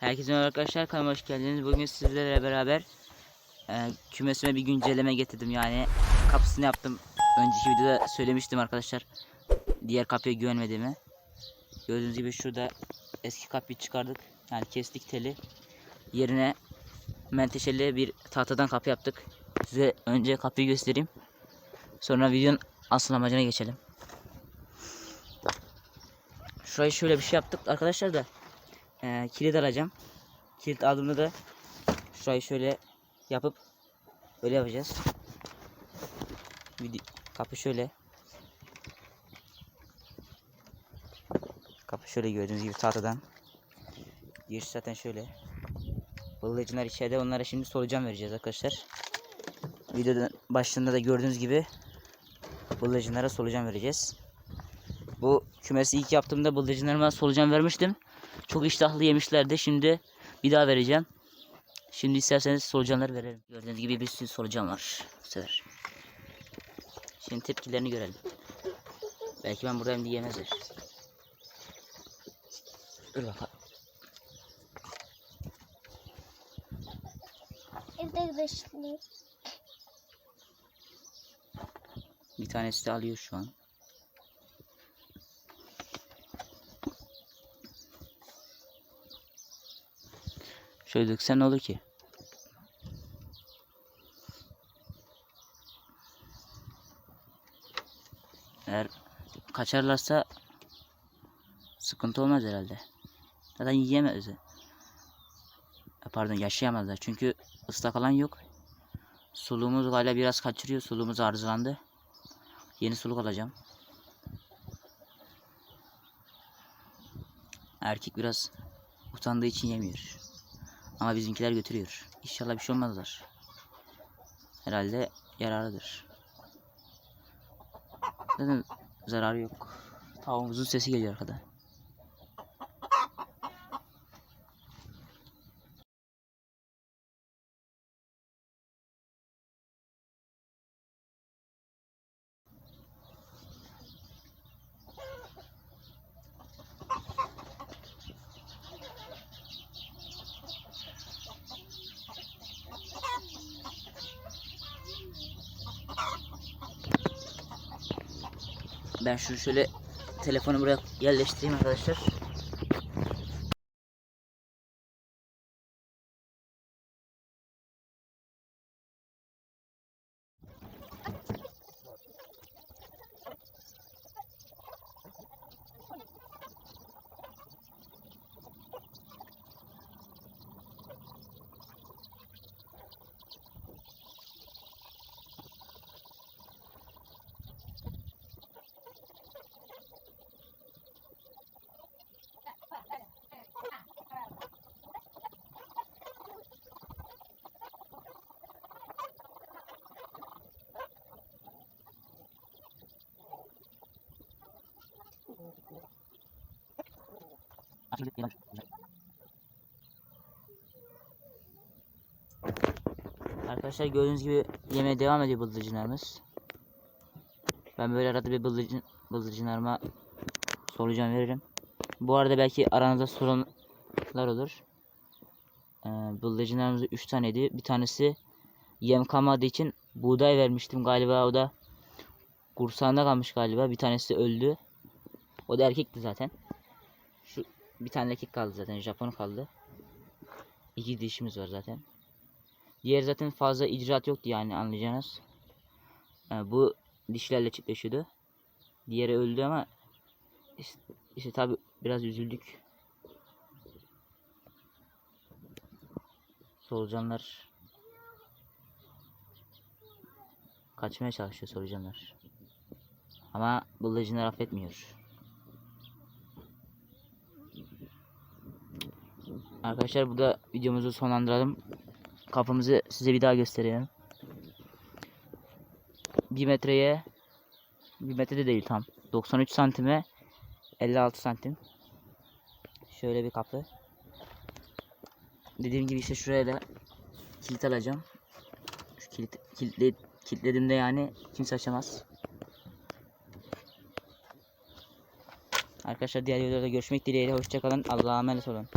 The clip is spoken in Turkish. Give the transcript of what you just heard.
Herkese merhaba arkadaşlar kanalıma hoş geldiniz. Bugün sizlerle beraber e, kümesime bir güncelleme getirdim. Yani kapısını yaptım. Önceki videoda söylemiştim arkadaşlar. Diğer kapıya güvenmediğimi. Gördüğünüz gibi şurada eski kapıyı çıkardık. Yani kestik teli. Yerine menteşeli bir tahtadan kapı yaptık. Size önce kapıyı göstereyim. Sonra videonun asıl amacına geçelim. Şurayı şöyle bir şey yaptık arkadaşlar da e, kilit alacağım. Kilit aldığımda da şurayı şöyle yapıp böyle yapacağız. Kapı şöyle. Kapı şöyle gördüğünüz gibi tahtadan. Giriş zaten şöyle. Bıldırcınlar içeride onlara şimdi solucan vereceğiz arkadaşlar. Videonun başında da gördüğünüz gibi bıldırcınlara solucan vereceğiz. Bu kümesi ilk yaptığımda bıldırcınlarıma solucan vermiştim. Çok iştahlı yemişlerdi. Şimdi bir daha vereceğim. Şimdi isterseniz solucanları verelim. Gördüğünüz gibi bir sürü solucan var. Bu sefer. Şimdi tepkilerini görelim. Belki ben buradayım diye yemezler. Dur bakalım. Evde beşli. Bir tanesi de alıyor şu an. Şöyle döksen olur ki? Eğer kaçarlarsa sıkıntı olmaz herhalde. Zaten yiyemez. E, Pardon yaşayamazlar çünkü ıslak alan yok. Suluğumuz hala biraz kaçırıyor. Suluğumuz arızalandı. Yeni suluk alacağım. Erkek biraz utandığı için yemiyor. Ama bizimkiler götürüyor. İnşallah bir şey olmazlar. Herhalde yararlıdır. Zaten zararı yok. Tavuğumuzun sesi geliyor arkada. Ben şunu şöyle telefonu buraya yerleştireyim arkadaşlar. Arkadaşlar gördüğünüz gibi yemeğe devam ediyor bıldırcınlarımız. Ben böyle arada bir bıldırcın, bıldırcınlarıma solucan veririm. Bu arada belki aranızda sorunlar olur. Ee, bıldırcınlarımız 3 taneydi. Bir tanesi yem kalmadığı için buğday vermiştim galiba o da kursağında kalmış galiba. Bir tanesi öldü. O da erkekti zaten. Bir tane erkek kaldı zaten. Japon kaldı. İki dişimiz var zaten. Diğer zaten fazla icraat yoktu yani anlayacağınız. Yani bu dişlerle çiftleşiyordu. Diğeri öldü ama işte, işte tabi biraz üzüldük. Solucanlar kaçmaya çalışıyor solucanlar. Ama bıldırcınlar affetmiyor. Arkadaşlar burada videomuzu sonlandıralım. Kapımızı size bir daha göstereyim. 1 metreye 1 metre de değil tam. 93 santime 56 santim. Şöyle bir kapı. Dediğim gibi işte şuraya da kilit alacağım. Şu kilit kilitle, kilitlediğimde yani kimse açamaz. Arkadaşlar diğer videolarda görüşmek dileğiyle hoşçakalın. Allah'a emanet olun.